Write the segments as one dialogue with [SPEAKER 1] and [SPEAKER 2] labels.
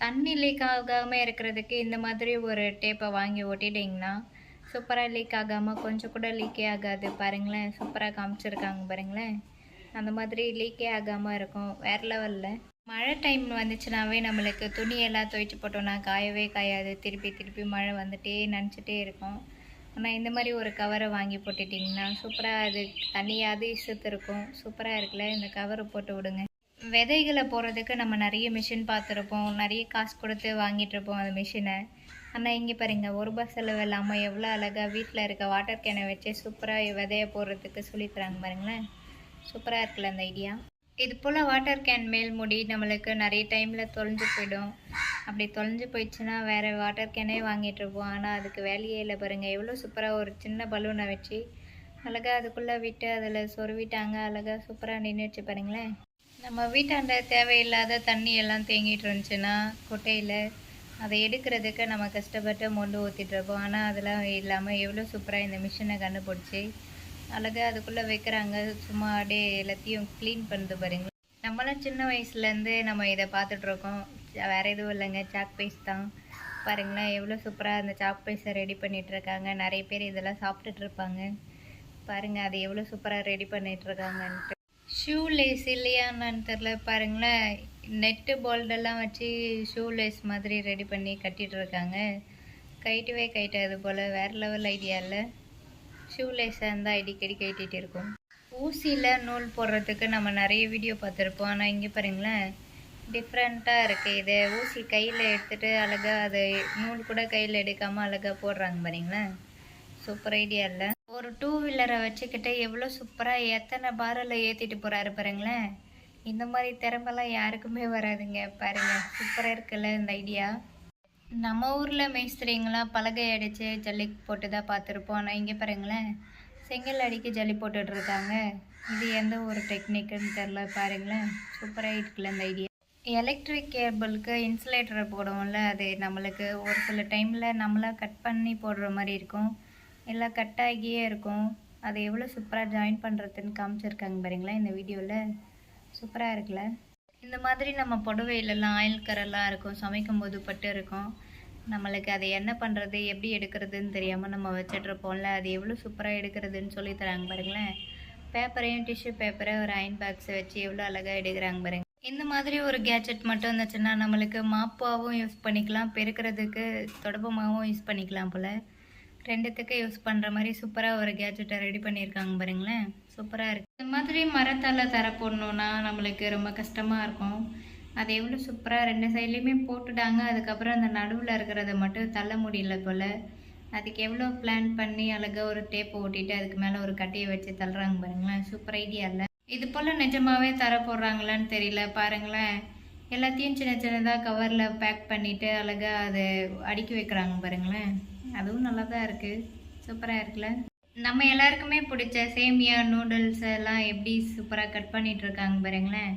[SPEAKER 1] தண்ணி லீக் ஆகாமல் இருக்கிறதுக்கு இந்த மாதிரி ஒரு டேப்பை வாங்கி ஒட்டிட்டிங்கன்னா சூப்பராக லீக் ஆகாமல் கொஞ்சம் கூட லீக்கே ஆகாது. பாருங்களேன் சூப்பராக காமிச்சிருக்காங்க பாருங்களேன். அந்த மாதிரி லீக்கே ஆகாமல் இருக்கும். வேறு லெவலில் மழை டைம் வந்துச்சுனாவே நம்மளுக்கு துணியெல்லாம் துவைச்சி போட்டோம்னா காயவே காயாது. திருப்பி திருப்பி மழை வந்துட்டே நினச்சிட்டே இருக்கும். ஆனால் இந்த மாதிரி ஒரு கவரை வாங்கி போட்டுட்டிங்கன்னா சூப்பராக அது தண்ணியாவது இசுத்து இருக்கும் சூப்பராக இருக்குல்ல இந்த கவரை போட்டு விடுங்க. விதைகளை போடுறதுக்கு நம்ம நிறைய மிஷின் பார்த்துருப்போம். நிறைய காசு கொடுத்து வாங்கிட்டு இருப்போம் அந்த மிஷினை ஆனால் இங்கே பாருங்க ஒரு ரூபாய் செலவு இல்லாமல் எவ்வளோ அழகாக வீட்டில் இருக்க வாட்டர் கேனை வச்சு சூப்பராக விதையை போடுறதுக்கு சொல்லித்தராங்க பாருங்களேன். சூப்பராக இருக்குல்ல அந்த ஐடியா இது போல் வாட்டர் கேன் மேல் முடி நம்மளுக்கு நிறைய டைமில் தொலைஞ்சு போயிடும். அப்படி தொலைஞ்சு போயிடுச்சுன்னா வேறு வாட்டர் கேனே வாங்கிட்டு இருப்போம் ஆனால் அதுக்கு வேலையே இல்லை பாருங்கள் எவ்வளோ சூப்பராக ஒரு சின்ன பலூனை வச்சு அழகாக அதுக்குள்ளே விட்டு அதில் சொருவிட்டாங்க. அழகாக சூப்பராக நின்றுச்சு பாருங்களேன். நம்ம வீட்டாண்ட தேவையில்லாத தண்ணி எல்லாம் தேங்கிட்டு இருந்துச்சுன்னா குட்டையில் அதை எடுக்கிறதுக்கு நம்ம கஷ்டப்பட்டு மொண்டு ஊற்றிட்டுருப்போம் ஆனால் அதெல்லாம் இல்லாமல் எவ்வளோ சூப்பராக இந்த மிஷினை கண்டுபிடிச்சி அழகாக அதுக்குள்ளே வைக்கிறாங்க. சும்மா அப்படியே எல்லாத்தையும் க்ளீன் பண்ணுது பாருங்க நம்மளாம் சின்ன வயசுலேருந்து நம்ம இதை பார்த்துட்ருக்கோம் வேறு எதுவும் இல்லைங்க. சாக் பீஸ் தான். பாருங்களேன் எவ்வளோ சூப்பராக அந்த சாக் பீஸை ரெடி பண்ணிகிட்ருக்காங்க நிறைய பேர் இதெல்லாம் சாப்பிட்டுட்டு இருப்பாங்க. பாருங்கள் அது எவ்வளோ சூப்பராக ரெடி பண்ணிகிட்ருக்காங்கன்ட்டு ஷூ லேஸ் இல்லையான்னு தெரில பாருங்களேன் நெட்டு போல்டெல்லாம் வச்சு ஷூ லேஸ் மாதிரி ரெடி பண்ணி கட்டிகிட்டு இருக்காங்க. கைட்டவே கைட்டாது போல் வேறு லெவல் ஐடியா இல்லை ஷூ லேஸாக இருந்தால் அடிக்கடி கைட்டிகிட்டு இருக்கும். ஊசியில் நூல் போடுறதுக்கு நம்ம நிறைய வீடியோ பார்த்துருப்போம். ஆனால் இங்கே பாருங்களேன் டிஃப்ரெண்ட்டாக இருக்குது இதை. ஊசி கையில் எடுத்துகிட்டு அழகாக அதை நூல் கூட கையில் எடுக்காமல் அழகாக போடுறாங்க பாருங்களேன். சூப்பர் ஐடியா இல்லை ஒரு டூ வீலரை வச்சுக்கிட்டு எவ்வளோ சூப்பராக எத்தனை பாரில் ஏற்றிட்டு போகிறாரு பாருங்களேன். இந்த மாதிரி திறமெல்லாம் யாருக்குமே வராதுங்க பாருங்க. சூப்பராக இருக்குல்ல இந்த ஐடியா நம்ம ஊரில் மேஸ்திரிங்களாம் பலகை அடித்து ஜல்லி போட்டு தான் பார்த்துருப்போம். ஆனால் இங்கே பாருங்களேன் செங்கல் அடிக்க ஜல்லி போட்டுட்டு இருக்காங்க. இது எந்த ஒரு டெக்னிக்குன்னு தெரில பாருங்களேன். சூப்பராக இருக்குல்ல இந்த ஐடியா எலக்ட்ரிக் கேபிளுக்கு இன்சுலேட்டரை போடுவோம்ல அது நம்மளுக்கு ஒரு சில டைமில் நம்மளாக கட் பண்ணி போடுற மாதிரி இருக்கும். எல்லாம் கட் ஆகியே இருக்கும். அதை எவ்வளோ சூப்பராக ஜாயின் பண்ணுறதுன்னு காமிச்சிருக்காங்க பாருங்களேன் இந்த வீடியோவில் சூப்பராக இருக்குல்ல? இந்த மாதிரி நம்ம புடவையிலலாம் ஆயில் கரெல்லாம் இருக்கும் சமைக்கும் போது பட்டு இருக்கும். நம்மளுக்கு அதை என்ன பண்ணுறது எப்படி எடுக்கிறதுன்னு தெரியாமல் நம்ம வச்சிட்ருப்போம்ல அது எவ்வளோ சூப்பராக எடுக்கிறதுன்னு சொல்லி தராங்க பாருங்களேன். பேப்பரையும் டிஷ்யூ பேப்பரை ஒரு அயன் பாக்ஸை வச்சு எவ்வளோ அழகாக எடுக்கிறாங்க பாருங்க. இந்த மாதிரி ஒரு கேஜெட் மட்டும் இருந்துச்சுன்னா நம்மளுக்கு மாப்பாவும் யூஸ் பண்ணிக்கலாம் பெருக்கிறதுக்கு தொடப்பமாகவும் யூஸ் பண்ணிக்கலாம் போல். ரெண்டுத்துக்கு யூஸ் பண்ணுற மாதிரி சூப்பராக ஒரு கேஜெட்டை ரெடி பண்ணியிருக்காங்க பாருங்களேன். சூப்பராக இருக்குது இந்த மாதிரி மரத்தால் தர போடணுன்னா நம்மளுக்கு ரொம்ப கஷ்டமாக இருக்கும். அது எவ்வளோ சூப்பராக ரெண்டு சைட்லேயுமே போட்டுட்டாங்க. அதுக்கப்புறம் அந்த நடுவில் இருக்கிறத மட்டும் தள்ள முடியல போல். அதுக்கு எவ்வளோ பிளான் பண்ணி அழகாக ஒரு டேப் ஓட்டிட்டு அதுக்கு மேலே ஒரு கட்டையை வச்சு தள்ளுறாங்க பாருங்களேன். சூப்பர் ஐடியா இல்லை. இது போல் நிஜமாவே தர போடுறாங்களான்னு தெரியல. பாருங்களேன். எல்லாத்தையும் சின்ன சின்னதாக கவரில் பேக் பண்ணிவிட்டு அழகாக அதை அடுக்கி வைக்கிறாங்க பாருங்களேன். அதுவும் நல்லா தான் இருக்குது சூப்பராக இருக்குல்ல? நம்ம எல்லாருக்குமே பிடிச்ச சேமியா நூடுல்ஸ் எல்லாம் எப்படி சூப்பராக கட் பண்ணிகிட்டு இருக்காங்க பாருங்களேன்.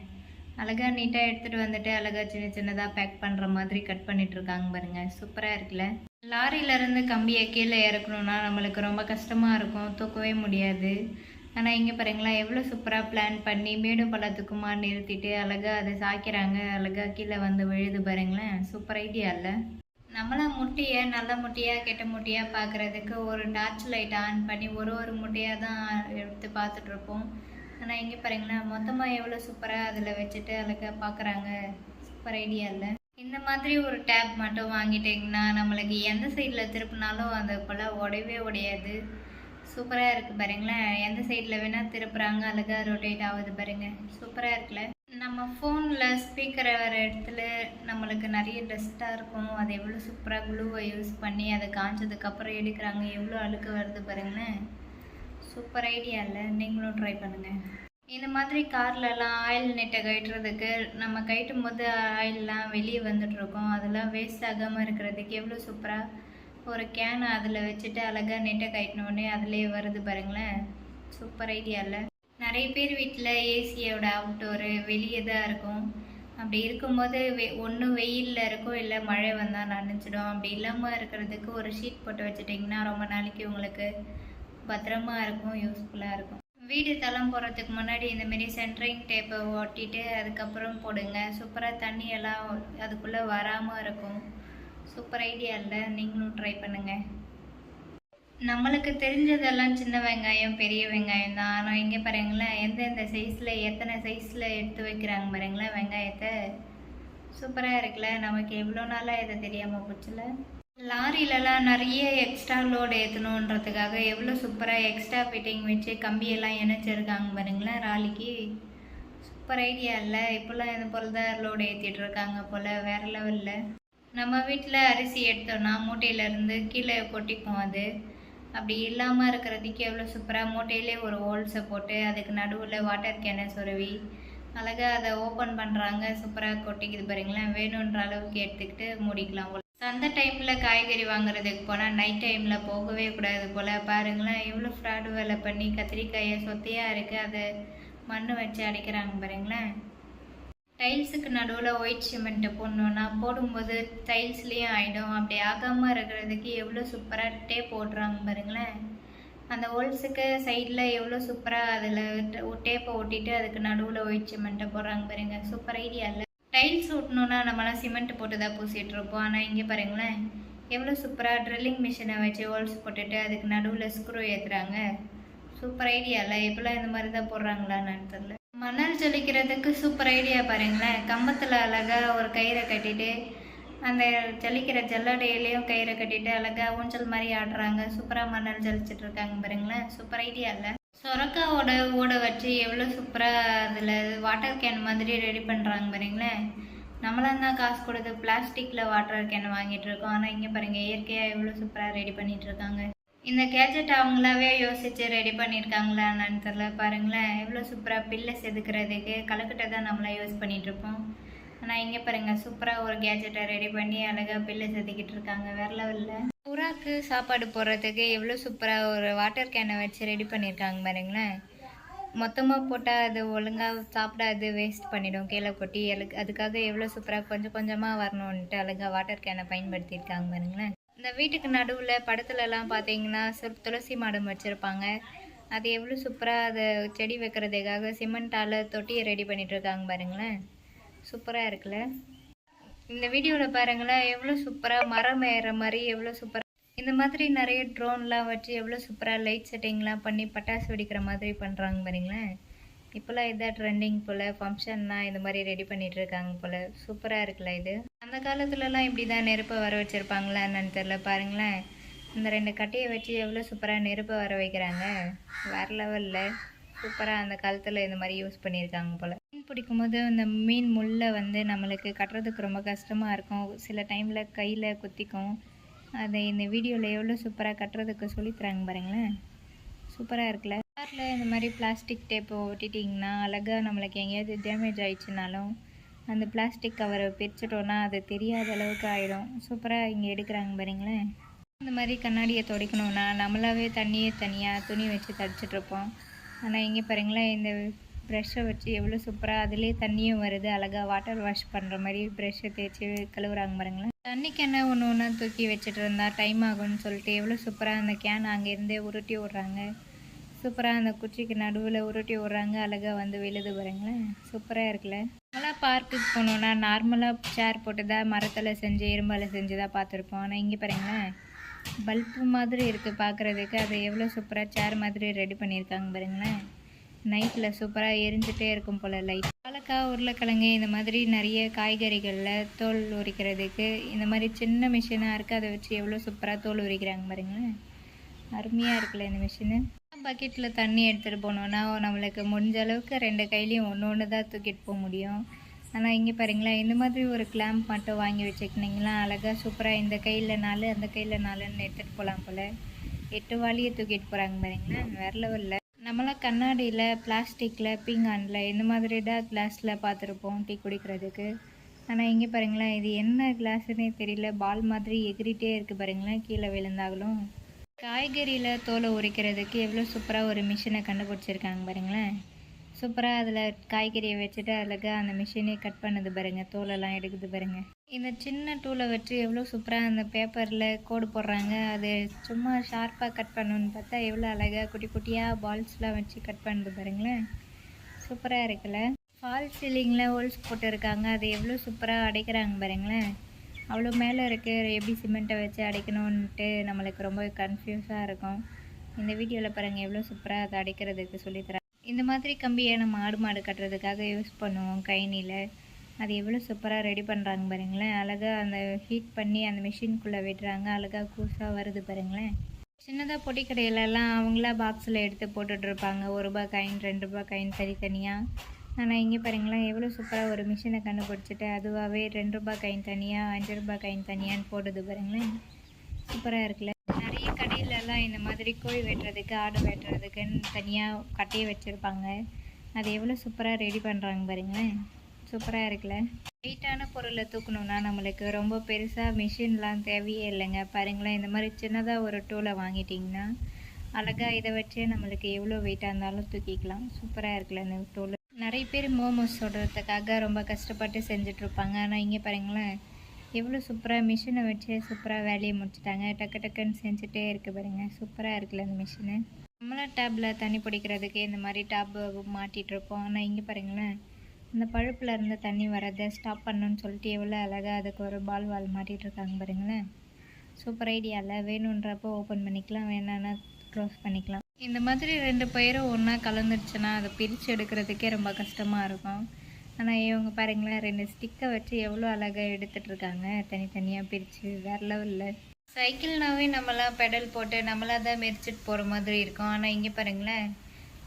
[SPEAKER 1] அழகாக நீட்டாக எடுத்துகிட்டு வந்துட்டு அழகாக சின்ன சின்னதாக பேக் பண்ணுற மாதிரி கட் பண்ணிகிட்டு இருக்காங்க பாருங்கள் சூப்பராக இருக்குல்ல? லாரியிலேருந்து கம்பியை கீழே இறக்கணும்னா நம்மளுக்கு ரொம்ப கஷ்டமாக இருக்கும். தூக்கவே முடியாது. ஆனால் இங்கே பாருங்களேன் எவ்வளோ சூப்பராக பிளான் பண்ணி மேடும் பள்ளத்துக்குமா நிறுத்திட்டு அழகாக அதை சாய்க்கிறாங்க. அழகாக கீழே வந்து விழுது பாருங்களேன். சூப்பர் ஐடியா இல்லை? நம்மளாம் முட்டையை நல்ல முட்டையாக கெட்ட முட்டையாக பார்க்குறதுக்கு ஒரு டார்ச் லைட் ஆன் பண்ணி ஒரு ஒரு முட்டையாக தான் எடுத்து பார்த்துட்ருப்போம் ஆனால் இங்கே பாருங்களேன் மொத்தமாக எவ்வளோ சூப்பராக அதில் வச்சுட்டு அழகாக பார்க்குறாங்க சூப்பர் ஐடியா இல்லை. இந்த மாதிரி ஒரு டேப் மட்டும் வாங்கிட்டிங்கன்னா நம்மளுக்கு எந்த சைடில் திருப்பினாலும் அந்த போல் உடையவே உடையாது. சூப்பராக இருக்குது பாருங்களேன். எந்த சைடில் வேணால் திருப்புறாங்க அழகாக ரொட்டேட் ஆகுது பாருங்க. சூப்பராக இருக்குல்ல? நம்ம ஃபோனில் ஸ்பீக்கர் வர இடத்துல நம்மளுக்கு நிறைய டஸ்ட்டாக இருக்கும். அதை எவ்வளோ சூப்பராக குளூவை யூஸ் பண்ணி அதை காஞ்சதுக்கப்புறம் எடுக்கிறாங்க. எவ்வளோ அழுக்கு வருது பாருங்களேன். சூப்பர் ஐடியா இல்லை. நீங்களும் ட்ரை பண்ணுங்கள் இந்த மாதிரி கார்லலாம் ஆயில் நெட்டை கட்டுறதுக்கு நம்ம கட்டும் போது ஆயிலெலாம் வெளியே வந்துட்ருக்கோம் அதெல்லாம் வேஸ்ட் ஆகாமல் இருக்கிறதுக்கு எவ்வளோ சூப்பராக ஒரு கேனை அதில் வச்சுட்டு அழகாக நெட்டை கட்டினோடனே அதுலேயே வருது பாருங்களேன். சூப்பர் ஐடியா இல்லை. நிறைய பேர் வீட்டில் ஏசியோட அவுட்டோரு வெளியே தான் இருக்கும். அப்படி இருக்கும்போது வெ ஒன்று வெயிலில் இருக்கும் இல்லை மழை வந்தால் நனைஞ்சிடும். அப்படி இல்லாமல் இருக்கிறதுக்கு ஒரு ஷீட் போட்டு வச்சுட்டிங்கன்னா ரொம்ப நாளைக்கு உங்களுக்கு பத்திரமா இருக்கும் யூஸ்ஃபுல்லாக இருக்கும். வீடு தளம் போகிறதுக்கு முன்னாடி இந்தமாரி சென்ட்ரிங் டேப்பை ஒட்டிட்டு அதுக்கப்புறம் போடுங்க. சூப்பராக தண்ணி எல்லாம் அதுக்குள்ளே வராமல் இருக்கும். சூப்பர் ஐடியா இல்லை. நீங்களும் ட்ரை பண்ணுங்கள் நம்மளுக்கு தெரிஞ்சதெல்லாம் சின்ன வெங்காயம் பெரிய வெங்காயம் தான். ஆனால் இங்கே பாருங்களேன் எந்தெந்த சைஸில் எத்தனை சைஸில் எடுத்து வைக்கிறாங்க பாருங்களேன் வெங்காயத்தை. சூப்பராக இருக்குல்ல? நமக்கு எவ்வளோ நாளாக இதை தெரியாமல் போச்சுல லாரிலலாம் நிறைய எக்ஸ்ட்ரா லோடு ஏற்றணுன்றதுக்காக எவ்வளோ சூப்பராக எக்ஸ்ட்ரா ஃபிட்டிங் வச்சு கம்பியெல்லாம் இணைச்சிருக்காங்க பாருங்களேன் ராலிக்கு. சூப்பர் ஐடியா இல்லை. இப்போல்லாம் இது போல் தான் லோடு ஏற்றிட்டு இருக்காங்க போல் வேறு லெவலில் நம்ம வீட்டில் அரிசி எடுத்தோன்னா மூட்டையிலேருந்து கீழே கொட்டிப்போம் அது. அப்படி இல்லாமல் இருக்கிறதுக்கு எவ்வளோ சூப்பராக மூட்டையிலே ஒரு ஹோல்ஸை போட்டு அதுக்கு நடுவில் வாட்டர் கேனை சொருவி அழகாக அதை ஓப்பன் பண்ணுறாங்க சூப்பராக கொட்டிக்குது பாருங்களேன். வேணுன்ற அளவுக்கு எடுத்துக்கிட்டு மூடிக்கலாம் அந்த டைமில் காய்கறி வாங்குறதுக்கு போனால் நைட் டைமில் போகவே கூடாது போல். பாருங்களேன் எவ்வளோ ஃப்ராடு வேலை பண்ணி கத்திரிக்காயை சொத்தையாக இருக்குது அதை மண் வச்சு அடிக்கிறாங்க பாருங்களேன். டைல்ஸுக்கு நடுவில் ஒயிட் சிமெண்ட்டை போடணுன்னா போடும்போது டைல்ஸ்லேயும் ஆகிடும் அப்படி ஆகாமல் இருக்கிறதுக்கு எவ்வளோ சூப்பராக டேப் போடுறாங்க பாருங்களேன். அந்த ஹோல்ஸுக்கு சைடில் எவ்வளோ சூப்பராக அதில் டேப்பை ஒட்டிட்டு அதுக்கு நடுவில் ஒயிட் சிமெண்ட்டை போடுறாங்க பாருங்க. சூப்பர் ஐடியா இல்லை. டைல்ஸ் ஒட்டணுன்னா நம்மளாம் சிமெண்ட் போட்டு தான் பூசிட்டுருப்போம் ஆனால் இங்கே பாருங்களேன். எவ்வளோ சூப்பராக ட்ரில்லிங் மிஷினை வச்சு ஹோல்ஸ் போட்டுட்டு அதுக்கு நடுவில் ஸ்க்ரூ ஏற்றுறாங்க சூப்பர் ஐடியா இல்லை. எப்போல்லாம் இந்த மாதிரி தான் போடுறாங்களான்னு தெரில மணல் ஜலிக்கிறதுக்கு சூப்பர் ஐடியா பாருங்களேன். கம்பத்தில் அழகாக ஒரு கயிறை கட்டிட்டு அந்த ஜலிக்கிற ஜல்லடையிலையும் கயிறை கட்டிட்டு அழகாக ஊஞ்சல் மாதிரி ஆடுறாங்க. சூப்பராக மணல் ஜலிச்சிட்டு இருக்காங்க பாருங்களேன். சூப்பர் ஐடியா இல்லை. சொரக்காவோட ஓட வச்சு எவ்வளோ சூப்பராக அதில் வாட்டர் கேன் மாதிரி ரெடி பண்ணுறாங்க பாருங்களேன். நம்மளாம் தான் காசு கொடுத்து பிளாஸ்டிக்கில் வாட்டர் கேன் வாங்கிட்டு இருக்கோம். ஆனால் இங்கே பாருங்கள் இயற்கையாக எவ்வளோ சூப்பராக ரெடி பண்ணிகிட்டு இருக்காங்க. இந்த கேஜெட் அவங்களாவே யோசித்து ரெடி பண்ணியிருக்காங்களா என்னன்னு தெரில பாருங்களேன் எவ்வளோ சூப்பராக பில்லை செதுக்கிறதுக்கு கலக்கட்டை தான் நம்மளாம் யூஸ் பண்ணிகிட்ருப்போம் ஆனால் இங்கே பாருங்கள் சூப்பராக ஒரு கேஜெட்டை ரெடி பண்ணி அழகாக பில்லை செதுக்கிட்டு இருக்காங்க. வேற லெவலில் புறாக்கு சாப்பாடு போடுறதுக்கு எவ்வளோ சூப்பராக ஒரு வாட்டர் கேனை வச்சு ரெடி பண்ணியிருக்காங்க பாருங்களேன். மொத்தமாக போட்டால் அது ஒழுங்காக சாப்பிடாது வேஸ்ட் பண்ணிடும். கீழே கொட்டி அதுக்காக எவ்வளோ சூப்பராக கொஞ்சம் கொஞ்சமாக வரணுன்ட்டு அழகாக வாட்டர் கேனை பயன்படுத்தியிருக்காங்க பாருங்களேன். இந்த வீட்டுக்கு நடுவில் படத்துலலாம் பார்த்தீங்கன்னா சிறு துளசி மாடம் வச்சுருப்பாங்க. அது எவ்வளோ சூப்பராக அதை செடி வைக்கிறதுக்காக சிமெண்ட்டால் தொட்டியை ரெடி பண்ணிகிட்ருக்காங்க பாருங்களேன். சூப்பராக இருக்குல்ல? இந்த வீடியோவில் பாருங்களேன் எவ்வளோ சூப்பராக மரம் ஏற மாதிரி எவ்வளோ சூப்பராக இந்த மாதிரி நிறைய ட்ரோன்லாம் வச்சு எவ்வளோ சூப்பராக லைட் செட்டிங்லாம் பண்ணி பட்டாசு வெடிக்கிற மாதிரி பண்ணுறாங்க பாருங்களேன். இப்போல்லாம் இதான் ட்ரெண்டிங் போல் ஃபங்க்ஷன்லாம் இந்த மாதிரி ரெடி பண்ணிகிட்ருக்காங்க இருக்காங்க போல். சூப்பராக இருக்குல்ல இது? அந்த காலத்துலலாம் இப்படி தான் நெருப்பை வர வச்சுருப்பாங்களா என்னன்னு தெரில பாருங்களேன். இந்த ரெண்டு கட்டையை வச்சு எவ்வளோ சூப்பராக நெருப்பை வர வைக்கிறாங்க. வேற லெவலில் சூப்பராக அந்த காலத்தில் இந்த மாதிரி யூஸ் பண்ணியிருக்காங்க போல். மீன் பிடிக்கும் போது அந்த மீன் முள்ளை வந்து நம்மளுக்கு கட்டுறதுக்கு ரொம்ப கஷ்டமாக இருக்கும். சில டைமில் கையில் குத்திக்கும். அதை இந்த வீடியோவில் எவ்வளோ சூப்பராக கட்டுறதுக்கு சொல்லித்தராங்க பாருங்களேன். சூப்பராக இருக்குல்ல. காரில் இந்த மாதிரி பிளாஸ்டிக் டேப்பை ஒட்டிட்டிங்கன்னா அழகாக நம்மளுக்கு எங்கேயாவது டேமேஜ் ஆயிடுச்சுனாலும் அந்த பிளாஸ்டிக் கவரை பிரிச்சிட்டோன்னா அது தெரியாத அளவுக்கு ஆகிடும் சூப்பராக இங்கே எடுக்கிறாங்க பாருங்களேன் இந்த மாதிரி கண்ணாடியை துடைக்கணுன்னா நம்மளாவே தண்ணியை தனியாக துணி வச்சு தடிச்சிட்ருப்போம் ஆனால் இங்கே பாருங்களேன் இந்த ப்ரெஷ்ஷை வச்சு எவ்வளோ சூப்பராக அதுலேயே தண்ணியும் வருது. அழகாக வாட்டர் வாஷ் பண்ணுற மாதிரி ப்ரெஷ்ஷை தேய்ச்சி கழுவுறாங்க பாருங்களேன். தண்ணி கேனை ஒன்று ஒன்றா தூக்கி வச்சுட்டு இருந்தா டைம் ஆகும்னு சொல்லிட்டு எவ்வளோ சூப்பராக அந்த கேனை அங்கேருந்தே உருட்டி விட்றாங்க. சூப்பராக அந்த குச்சிக்கு நடுவில் உருட்டி விட்றாங்க. அழகாக வந்து விழுது பாருங்களேன். சூப்பராக இருக்குல்ல. பார்க்குக்கு போனோன்னா நார்மலாக சேர் போட்டுதான் மரத்தில் செஞ்சு இரும்பால் செஞ்சு தான் பார்த்துருப்போம். ஆனால் இங்கே பாருங்களேன் பல்பு மாதிரி இருக்குது பார்க்குறதுக்கு. அதை எவ்வளோ சூப்பராக சேர் மாதிரி ரெடி பண்ணியிருக்காங்க பாருங்களேன். நைட்டில் சூப்பராக எரிஞ்சிட்டே இருக்கும் போல் லைட் பாலக்காய் உருளைக்கிழங்கு இந்த மாதிரி நிறைய காய்கறிகளில் தோல் உரிக்கிறதுக்கு இந்த மாதிரி சின்ன மிஷினாக இருக்குது அதை வச்சு எவ்வளோ சூப்பராக தோல் உரிக்கிறாங்க பாருங்களேன். அருமையாக இருக்குல்ல இந்த மிஷினு பக்கெட்டில் தண்ணி எடுத்துகிட்டு போனோன்னா நம்மளுக்கு முடிஞ்ச அளவுக்கு ரெண்டு கையிலையும் ஒன்று ஒன்று தான் தூக்கிட்டு போக முடியும். ஆனால் இங்கே பாருங்களேன். இந்த மாதிரி ஒரு கிளாம்ப் மட்டும் வாங்கி வச்சுக்கினீங்களா அழகாக சூப்பராக இந்த கையில் நாலு அந்த கையில் நாலுன்னு எடுத்துகிட்டு போகலாம் போல். எட்டு வாளியை தூக்கிட்டு போகிறாங்க பாருங்களேன். வேற வரல நம்மளாம் கண்ணாடியில் பிளாஸ்டிக்கில் பீங்கானில் இந்த மாதிரி தான் கிளாஸில் பார்த்துருப்போம் டீ குடிக்கிறதுக்கு. ஆனால் இங்கே பாருங்களேன். இது என்ன கிளாஸ்னே தெரியல. பால் மாதிரி எகிரிட்டே இருக்குது பாருங்களேன். கீழே விழுந்தாலும். காய்கறியில் தோலை உரிக்கிறதுக்கு எவ்வளோ சூப்பராக ஒரு மிஷினை கண்டுபிடிச்சிருக்காங்க பாருங்களேன். சூப்பராக அதில் காய்கறியை வச்சுட்டு அழகாக அந்த மிஷினே கட் பண்ணுது பாருங்கள் தோலெல்லாம் எடுக்குது பாருங்கள் இந்த சின்ன டூலை வச்சு எவ்வளோ சூப்பராக அந்த பேப்பரில் கோடு போடுறாங்க அது சும்மா ஷார்ப்பாக கட் பண்ணணுன்னு பார்த்தா எவ்வளோ அழகாக குட்டி குட்டியாக பால்ஸ்லாம் வச்சு கட் பண்ணுது பாருங்களேன். சூப்பராக இருக்குல்ல? ஃபால் சீலிங்கில் ஹோல்ஸ் போட்டிருக்காங்க. அது எவ்வளோ சூப்பராக அடைக்கிறாங்க பாருங்களேன். அவ்வளோ மேலே இருக்கு எப்படி சிமெண்ட்டை வச்சு அடைக்கணுன்ட்டு நம்மளுக்கு ரொம்ப கன்ஃபியூஸாக இருக்கும். இந்த வீடியோவில் பாருங்கள் எவ்வளோ சூப்பராக அதை அடைக்கிறதுக்கு சொல்லித்தரேன் இந்த மாதிரி கம்பியை நம்ம ஆடு மாடு கட்டுறதுக்காக யூஸ் பண்ணுவோம்? கைனியில் அது எவ்வளோ சூப்பராக ரெடி பண்ணுறாங்க பாருங்களேன். அழகாக அந்த ஹீட் பண்ணி அந்த மிஷின்குள்ளே விடுறாங்க அழகாக கூசாக வருது பாருங்களேன். சின்னதாக பொட்டி கடையிலலாம் அவங்களா பாக்ஸில் எடுத்து போட்டுட்ருப்பாங்க ஒரு ரூபா காயின் ரெண்டு ரூபா காயின் தனித்தனியாக ஆனால் இங்கே பாருங்களேன் எவ்வளோ சூப்பராக ஒரு மிஷினை கண்டுபிடிச்சிட்டு அதுவாகவே ரெண்டு ரூபா காயின் தனியாக அஞ்சு ரூபா காயின் தனியான்னு போடுது பாருங்களேன். சூப்பராக இருக்குல்ல? கடையிலலாம் இந்த மாதிரி கோழி வெட்டுறதுக்கு ஆடு வெட்டுறதுக்குன்னு தனியாக கட்டையை வச்சுருப்பாங்க. அது எவ்வளோ சூப்பராக ரெடி பண்ணுறாங்க பாருங்களேன். சூப்பராக இருக்குல்ல. வெயிட்டான பொருளை தூக்கணுன்னா நம்மளுக்கு ரொம்ப பெருசாக மிஷின்லாம் தேவையே இல்லைங்க. பாருங்களேன் இந்த மாதிரி சின்னதாக ஒரு டூலை வாங்கிட்டிங்கன்னா அழகாக இதை வச்சே நம்மளுக்கு எவ்வளோ வெயிட்டாக இருந்தாலும் தூக்கிக்கலாம். சூப்பராக இருக்குல்ல இந்த டூல் நிறைய பேர் மோமோஸ் சொல்கிறதுக்காக ரொம்ப கஷ்டப்பட்டு செஞ்சிட்ருப்பாங்க ஆனால் இங்கே பாருங்களேன் எவ்வளோ சூப்பராக மிஷினை வச்சு சூப்பராக வேலையை முடிச்சிட்டாங்க. டக்கு டக்குன்னு செஞ்சுட்டே இருக்கு பாருங்க. சூப்பராக இருக்குல்ல அந்த மிஷினு நம்மளாம் டேப்பில் தண்ணி பிடிக்கிறதுக்கு இந்த மாதிரி டேப் மாட்டிகிட்டு இருப்போம். ஆனால் இங்கே பாருங்களேன். அந்த பழுப்பில் இருந்து தண்ணி வரதை ஸ்டாப் பண்ணணும்னு சொல்லிட்டு எவ்வளோ அழகாக அதுக்கு ஒரு பால் வால் மாட்டிகிட்டு இருக்காங்க பாருங்களேன். சூப்பர் ஐடியாவில் வேணுன்றப்போ ஓப்பன் பண்ணிக்கலாம். வேணான்னா க்ளோஸ் பண்ணிக்கலாம். இந்த மாதிரி ரெண்டு பயிரும் ஒன்றா கலந்துருச்சுன்னா அதை பிரித்து எடுக்கிறதுக்கே ரொம்ப கஷ்டமாக இருக்கும். ஆனால் இவங்க பாருங்களேன் ரெண்டு ஸ்டிக்கை வச்சு எவ்வளோ அழகாக எடுத்துகிட்டு இருக்காங்க தனித்தனியாக பிரித்து வேறு லெவலில் சைக்கிள்னாவே நம்மளாம் பெடல் போட்டு நம்மளாக தான் மெரிச்சிட்டு போகிற மாதிரி இருக்கும். ஆனால் இங்கே பாருங்களேன்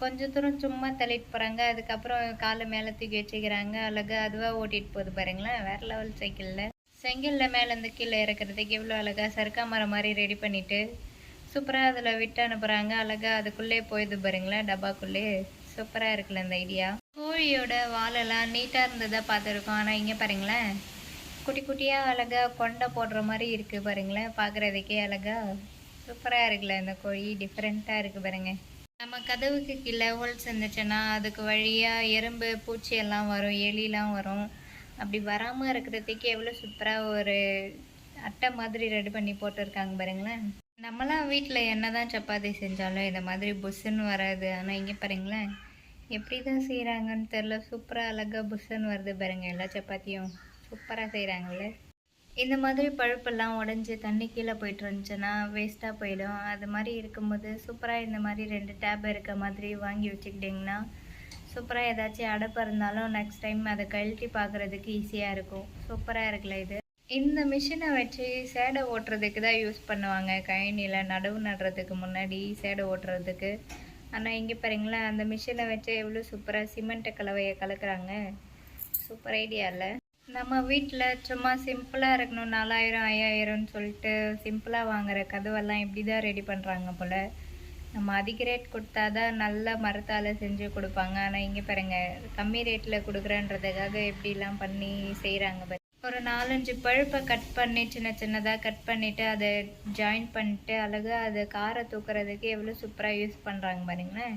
[SPEAKER 1] கொஞ்சம் தூரம் சும்மா தள்ளிட்டு போகிறாங்க அதுக்கப்புறம் காலை மேலே தூக்கி வச்சுக்கிறாங்க. அழகாக அதுவாக ஓட்டிகிட்டு போகுது பாருங்களேன் வேறு லெவல் சைக்கிளில் செங்கலில் மேலேருந்து கீழே இறக்குறதுக்கு எவ்வளோ அழகாக சர்க்கா மரம் மாதிரி ரெடி பண்ணிவிட்டு சூப்பராக அதில் விட்டு அனுப்புகிறாங்க அழகாக அதுக்குள்ளே போயிடுது பாருங்களேன் டப்பாக்குள்ளே. சூப்பராக இருக்குல்ல இந்த ஐடியா கோழியோட வாலெல்லாம் நீட்டாக இருந்ததை பார்த்துருக்கோம். ஆனால் இங்கே பாருங்களேன். குட்டி குட்டியாக அழகாக கொண்டை போடுற மாதிரி இருக்குது பாருங்களேன். பார்க்குறதுக்கே அழகாக சூப்பராக இருக்குல்ல இந்த கோழி. டிஃப்ரெண்ட்டாக இருக்குது பாருங்கள் நம்ம கதவுக்கு கீழே ஹோல்ஸ் இருந்துச்சுன்னா அதுக்கு வழியாக எறும்பு பூச்சி எல்லாம் வரும் எலிலாம் வரும். அப்படி வராமல் இருக்கிறதுக்கு எவ்வளோ சூப்பராக ஒரு அட்டை மாதிரி ரெடி பண்ணி போட்டிருக்காங்க பாருங்களேன். நம்மளாம் வீட்டில் என்ன தான் சப்பாத்தி செஞ்சாலும் இந்த மாதிரி புஷ்ஷுன்னு வராது. ஆனால் இங்கே பாருங்களேன். எப்படி தான் செய்கிறாங்கன்னு தெரில சூப்பராக அழகாக புஷ்ஷுன்னு வருது பாருங்க எல்லா சப்பாத்தியும். சூப்பராக செய்கிறாங்கல்ல இந்த மாதிரி பழுப்பெல்லாம் உடஞ்சி தண்ணி கீழே போயிட்டு இருந்துச்சுன்னா வேஸ்ட்டாக போயிடும். அது மாதிரி இருக்கும்போது சூப்பராக இந்த மாதிரி ரெண்டு டேப் இருக்க மாதிரி வாங்கி வச்சுக்கிட்டிங்கன்னா சூப்பராக ஏதாச்சும் அடப்பு இருந்தாலும் நெக்ஸ்ட் டைம் அதை கழட்டி பார்க்குறதுக்கு ஈஸியாக இருக்கும். சூப்பராக இருக்குல்ல இது. இந்த மிஷினை வச்சு சேடை ஓட்டுறதுக்கு தான் யூஸ் பண்ணுவாங்க. கயனியில் நடவு நடுறதுக்கு முன்னாடி சேடை ஓட்டுறதுக்கு. ஆனால் இங்கே பாருங்களேன். அந்த மிஷினை வச்சு எவ்வளோ சூப்பராக சிமெண்ட்டை கலவையை கலக்குறாங்க. சூப்பர் ஐடியா இல்லை நம்ம வீட்டில் சும்மா சிம்பிளாக இருக்கணும். நாலாயிரம் ஐயாயிரம்னு சொல்லிட்டு சிம்பிளாக வாங்குற கதவெல்லாம் இப்படி தான் ரெடி பண்ணுறாங்க போல். நம்ம அதிக ரேட் கொடுத்தா தான் நல்ல மரத்தால் செஞ்சு கொடுப்பாங்க. ஆனால் இங்கே பாருங்கள் கம்மி ரேட்டில் கொடுக்குறேன்றதுக்காக எப்படிலாம் பண்ணி செய்கிறாங்க ஒரு நாலஞ்சு பழுப்பை கட் பண்ணி சின்ன சின்னதாக கட் பண்ணிவிட்டு அதை ஜாயின் பண்ணிட்டு அழகாக அதை காரை தூக்குறதுக்கு எவ்வளோ சூப்பராக யூஸ் பண்ணுறாங்க பாருங்களேன்.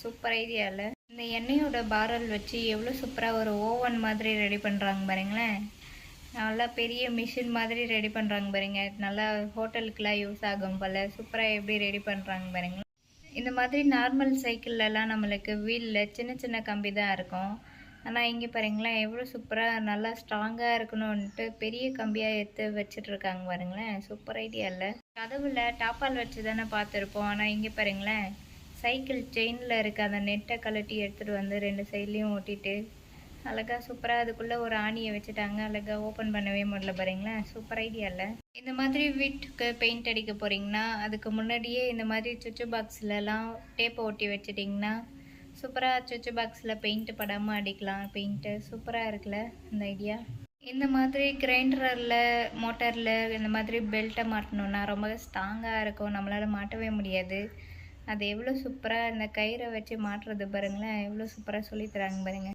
[SPEAKER 1] சூப்பர் ஐடியாவில் இந்த எண்ணெயோட பாரல் வச்சு எவ்வளோ சூப்பராக ஒரு ஓவன் மாதிரி ரெடி பண்ணுறாங்க பாருங்களேன். நல்லா பெரிய மிஷின் மாதிரி ரெடி பண்ணுறாங்க பாருங்க. நல்லா ஹோட்டலுக்கெலாம் யூஸ் ஆகும் போல். சூப்பராக எப்படி ரெடி பண்ணுறாங்க பாருங்களேன். இந்த மாதிரி நார்மல் சைக்கிள்லலாம் நம்மளுக்கு வீலில் சின்ன சின்ன கம்பி தான் இருக்கும். ஆனால் இங்கே பாருங்களேன் எவ்வளோ சூப்பராக நல்லா ஸ்ட்ராங்காக இருக்கணும்ன்ட்டு பெரிய கம்பியாக எடுத்து வச்சிட்ருக்காங்க பாருங்களேன். சூப்பர் ஐடியா இல்லை கதவுல டாப்பால் வச்சு தானே பார்த்துருப்போம். ஆனால் இங்கே பாருங்களேன் சைக்கிள் செயினில் இருக்க அந்த நெட்டை கழட்டி எடுத்துகிட்டு வந்து ரெண்டு சைட்லேயும் ஓட்டிட்டு அழகாக சூப்பராக அதுக்குள்ளே ஒரு ஆணியை வச்சுட்டாங்க. அழகாக ஓப்பன் பண்ணவே முடியல பாருங்களேன். சூப்பர் ஐடியா இல்லை இந்த மாதிரி வீட்டுக்கு பெயிண்ட் அடிக்க போகிறீங்கன்னா அதுக்கு முன்னாடியே இந்த மாதிரி சுவிட்சு பாக்ஸ்லலாம் டேப்பை ஒட்டி வச்சிட்டிங்கன்னா சூப்பராக சுவிட்சு பாக்ஸில் பெயிண்ட்டு படாமல் அடிக்கலாம். பெயிண்ட்டு சூப்பராக இருக்குல்ல இந்த ஐடியா. இந்த மாதிரி கிரைண்டரில் மோட்டரில் இந்த மாதிரி பெல்ட்டை மாட்டணுன்னா ரொம்ப ஸ்ட்ராங்காக இருக்கும். நம்மளால் மாட்டவே முடியாது. அது எவ்வளோ சூப்பராக இந்த கயிறை வச்சு மாட்டுறது பாருங்களேன். எவ்வளோ சூப்பராக சொல்லித்தராங்க பாருங்கள்